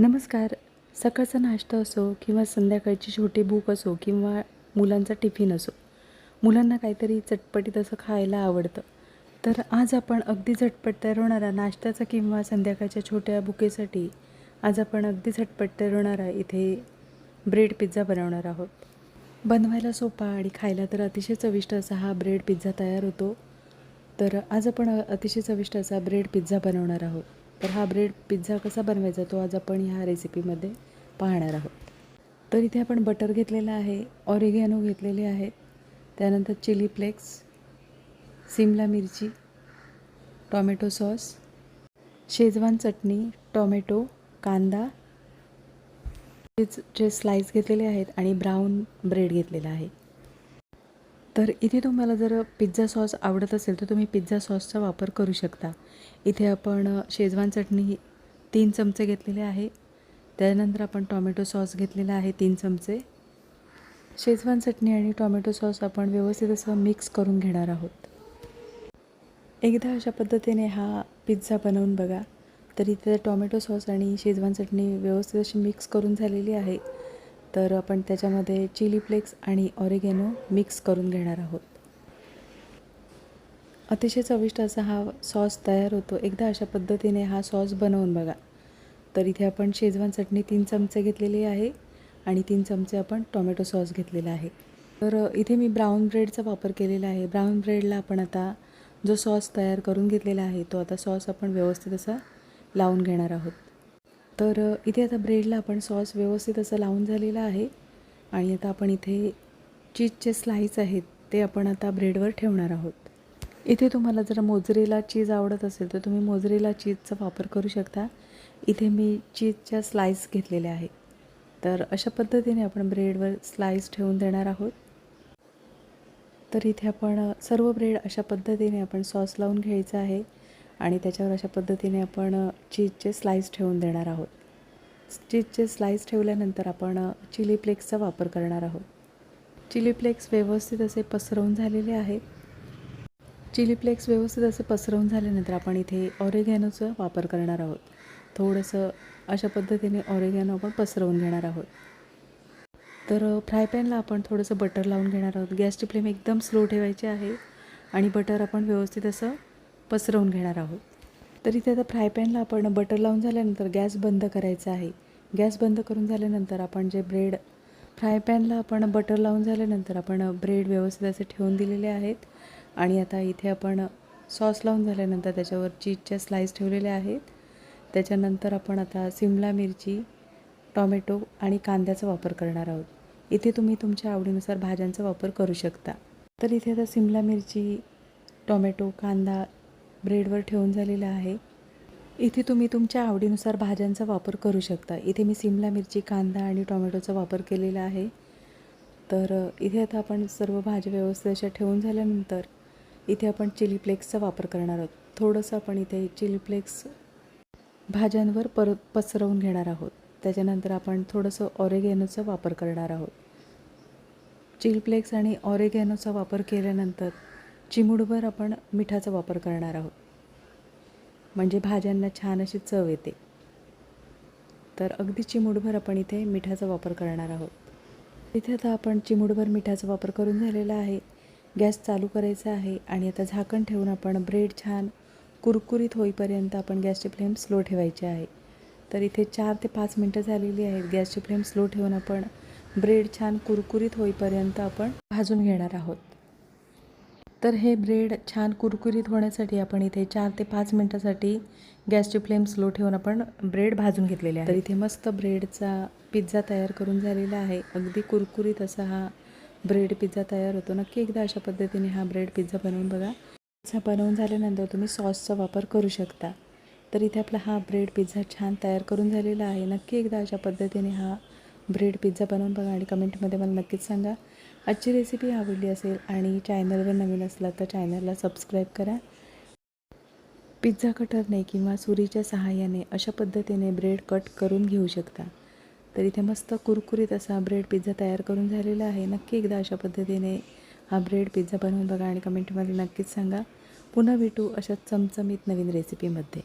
नमस्कार. सकाळचा नाश्ता असो किंवा संध्याकाळची छोटी भूक असो किंवा मुलांचा टिफिन असो मुलांना काहीतरी चटपटीत असं खायला आवडतं. तर आज आपण अगदी झटपट तयार होणारा नाश्त्याचा किंवा संध्याकाळच्या छोट्या भुकेसाठी आज आपण अगदी झटपट तयार होणारा इथे ब्रेड पिझ्झा बनवणार आहोत. बनवायला सोपा आणि खायला तर अतिशय चविष्ट असा हा ब्रेड पिझ्झा तयार होतो. तर आज आपण अतिशय चविष्ट असा ब्रेड पिझ्झा बनवणार आहोत. तर हा ब्रेड पिझ्झा कसा बनवायचा तो आज आपण ह्या रेसिपीमध्ये पाहणार आहोत. तर इथे आपण बटर घेतलेलं आहे ऑरिगॅनो घेतलेले आहेत त्यानंतर चिली फ्लेक्स सिमला मिरची tomato sauce schezwan chutney tomato कांदा जे स्लाइस घेतलेले आहेत आणि ब्राऊन ब्रेड घेतलेला आहे. तर इथे तुम्हाला जर पिझ्झा सॉस आवडत असेल तर तुम्ही पिझ्झा सॉसचा वापर करू शकता. इथे आपण शेजवान चटणी तीन चमचे घेतलेले आहे. त्यानंतर आपण टॉमॅटो सॉस घेतलेला आहे तीन चमचे. शेजवान चटणी आणि टॉमॅटो सॉस आपण व्यवस्थित असं मिक्स करून घेणार आहोत. एकदा अशा पद्धतीने हा पिझ्झा बनवून बघा. तर इथे टॉमॅटो सॉस आणि शेजवान चटणी व्यवस्थित अशी मिक्स करून झालेली आहे. तर आपण त्याच्यामध्ये चिली फ्लेक्स आणि ऑरिगेनो मिक्स करून घेणार आहोत. अतिशय चविष्ट असा हा सॉस तयार होतो. एकदा अशा पद्धतीने हा सॉस बनवून बघा. तर इथे आपण शेजवान चटणी तीन चमचे घेतलेली आहे आणि तीन चमचे आपण टोमॅटो सॉस घेतलेला आहे. तर इथे मी ब्राऊन ब्रेडचा वापर केलेला आहे. ब्राऊन ब्रेडला आपण आता जो सॉस तयार करून घेतलेला आहे तो आता सॉस आपण व्यवस्थित असा लावून घेणार आहोत. तर इथे आता ब्रेडला आपण सॉस व्यवस्थित असं लावून झालेला आहे. आणि आता आपण इथे चीजचे स्लाईस आहेत ते आपण आता ब्रेडवर ठेवणार आहोत. इथे तुम्हाला जर मोजरेला चीज आवडत असेल तर तुम्ही मोजरेला चीजचा वापर करू शकता. इथे मी चीजच्या स्लाईस घेतलेल्या आहेत. तर अशा पद्धतीने आपण ब्रेडवर स्लाईस ठेवून देणार आहोत. तर इथे आपण सर्व ब्रेड अशा पद्धतीने आपण सॉस लावून घ्यायचं आहे. आणि त्याच्यावर अशा पद्धतीने आपण चीजचे स्लाईस ठेवून देणार आहोत. चीजचे स्लाईस ठेवल्यानंतर आपण चिली फ्लेक्सचा वापर करणार आहोत. चिली फ्लेक्स व्यवस्थित असे पसरवून झालेले आहेत. चिली फ्लेक्स व्यवस्थित असे पसरवून झाल्यानंतर आपण इथे ऑरेगॅनोचा वापर करणार आहोत. थोडंसं अशा पद्धतीने ऑरेगॅनो आपण पसरवून घेणार आहोत. तर फ्राय पॅनला आपण थोडंसं बटर लावून घेणार आहोत. गॅसची फ्लेम एकदम स्लो ठेवायची आहे आणि बटर आपण व्यवस्थित असं पसरवून घेणार आहोत. तर इथे आता फ्राय पॅनला आपण बटर लावून झाल्यानंतर गॅस बंद करायचा आहे. गॅस बंद करून झाल्यानंतर आपण जे ब्रेड फ्राय पॅनला आपण बटर लावून झाल्यानंतर आपण ब्रेड व्यवस्थित असे ठेवून दिलेले आहेत. आणि आता इथे आपण सॉस लावून झाल्यानंतर त्याच्यावर चीजच्या स्लाईस ठेवलेल्या आहेत. त्याच्यानंतर आपण आता सिमला मिरची टॉमॅटो आणि कांद्याचा वापर करणार आहोत. इथे तुम्ही तुमच्या आवडीनुसार भाज्यांचा वापर करू शकता. तर इथे आता सिमला मिरची टॉमॅटो कांदा ब्रेडवर ठेवून झालेला आहे. इथे तुम्ही तुमच्या आवडीनुसार भाज्यांचा वापर करू शकता. इथे मी सिमला मिरची कांदा आणि टोमॅटोचा वापर केलेला आहे. तर इथे आता आपण सर्व भाज्या व्यवस्थित अशा ठेवून झाल्यानंतर इथे आपण चिली फ्लेक्सचा वापर करणार आहोत. थोडंसं आपण इथे चिली फ्लेक्स भाज्यांवर परत पसरवून घेणार आहोत. त्याच्यानंतर आपण थोडंसं ऑरेगॅनोचा वापर करणार आहोत. चिली फ्लेक्स आणि ऑरेगॅनोचा वापर केल्यानंतर चिमूडभर आपण मिठाचा वापर करणार आहोत. म्हणजे भाज्यांना छान अशी चव येते. तर अगदी चिमूडभर आपण इथे मिठाचा वापर करणार आहोत. इथे आता आपण चिमूडभर मिठाचा वापर करून झालेला आहे. गॅस चालू करायचा आहे आणि आता झाकण ठेवून आपण ब्रेड छान कुरकुरीत होईपर्यंत आपण गॅसची फ्लेम स्लो ठेवायची आहे. तर इथे चार ते पाच मिनटं झालेली आहेत. गॅसची फ्लेम स्लो ठेवून आपण ब्रेड छान कुरकुरीत होईपर्यंत आपण भाजून घेणार आहोत. तर हे ब्रेड छान कुरकुरीत होण्यासाठी आपण इथे चार ते पाच मिनटासाठी गॅसची फ्लेम स्लो ठेवून आपण ब्रेड भाजून घेतलेले आहे तर इथे मस्त ब्रेडचा पिझ्झा तयार करून झालेला आहे. अगदी कुरकुरीत असा हा ब्रेड पिझ्झा तयार होतो. नक्की एकदा अशा पद्धतीने हा ब्रेड पिझ्झा बनवून बघा. पिझ्झा बनवून झाल्यानंतर तुम्ही सॉसचा वापर करू शकता. तर इथे आपला हा ब्रेड पिझ्झा छान तयार करून झालेला आहे. नक्की एकदा अशा पद्धतीने हा ब्रेड पिझ्झा बनवून बघा आणि कमेंटमध्ये मला नक्कीच सांगा. आजची रेसिपी आवडली असेल आणि चॅनलवर नवीन असला तर चॅनलला सबस्क्राईब करा. पिझ्झा कटरने किंवा सुरीच्या सहाय्याने अशा पद्धतीने ब्रेड कट करून घेऊ शकता. तर इथे मस्त कुरकुरीत असा ब्रेड पिझ्झा तयार करून झालेला आहे. नक्की एकदा अशा पद्धतीने हा ब्रेड पिझ्झा बनवून बघा आणि कमेंटमध्ये नक्कीच सांगा. पुन्हा भेटू अशा चमचमीत नवीन रेसिपीमध्ये